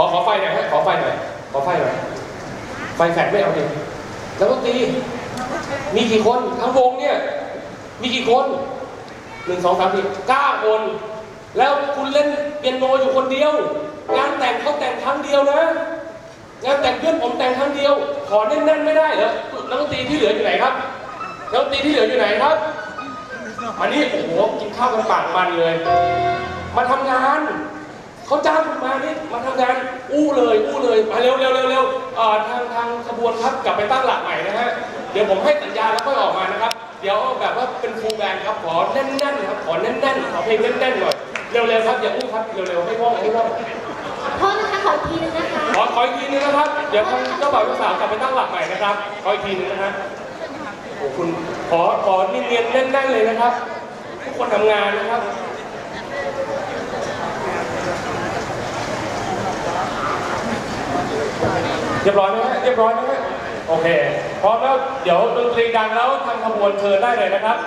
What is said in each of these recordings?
อขอไฟหน่อยขอไฟหน่อยขอไฟหน่อยไฟแฟดไม่เอาดิแล้วก็ตีมีกี่คนทั้งวงเนี่ย มีกี่คนหนึ่งสองสามสี่เก้าคน แล้วคุณเล่นเปียโนอยู่คนเดียว งานแต่งเขาแต่งครั้งเดียวนะงานแต่งเพื่อนผมแต่งครั้งเดียว ขอแน่นๆไม่ได้เหรอนักดตีที่เหลืออยู่ไหนครับนักดตีที่เหลืออยู่ไหนครับมานนี้โอ้โหกินข้าวกันปากมันเลย มาทำงาน เขาจ้างคุณมานี่มาทำงานอู้เลยอู้เลยมาเร็วเร็วเร็วเร็วเอ่อทางทางขบวนครับกลับไปตั้งหลักใหม่นะฮะเดี๋ยวผมให้สัญญาณแล้วค่อยออกมานะครับ เดี๋ยวเอาแบบว่าเป็นฟูลแบนด์ครับขอแน่นๆครับขอแน่นๆขอเพลงแน่นๆหน่อยเร็วๆครับอย่าอู้ครับเร็วๆให้ว่องให้ว่องโทษนะคะขออีกทีนึงนะคะขอขออีกทีนึงนะครับเดี๋ยวทางเจ้าบ่าวเจ้าสาวกลับไปตั้งหลักใหม่นะครับขออีกทีนึงนะฮะโอ้คุณขอขอเนียนๆแน่นๆเลยนะครับ ทุกคนทำงานนะครับ เรียบร้อยไหมฮะเรียบร้อยไหมฮะโอเคพร้อมแล้วเดี๋ยวดนตรีดังแล้วทางขบวนเชิญได้เลยนะครับ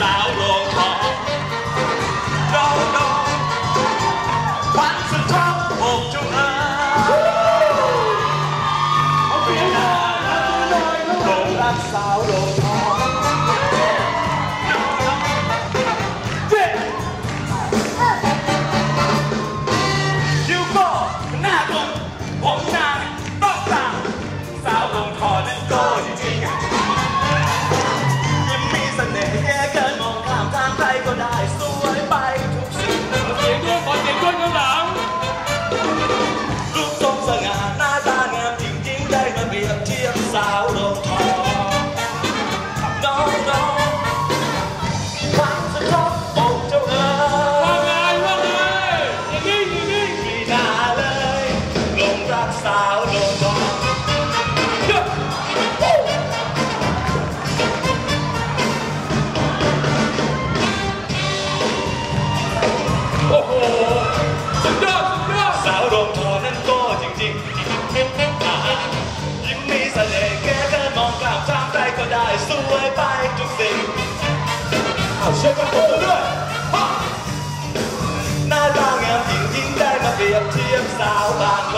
บเทียบสาวโรงทองน้องน้องควันสุดท้องอกจุงเสวยไปทุกสิ่งเอาเชือกันตัวด้วยฮะหน้าตางามจริงยิ่งได้มาเปรียบเทียบสาวบางโล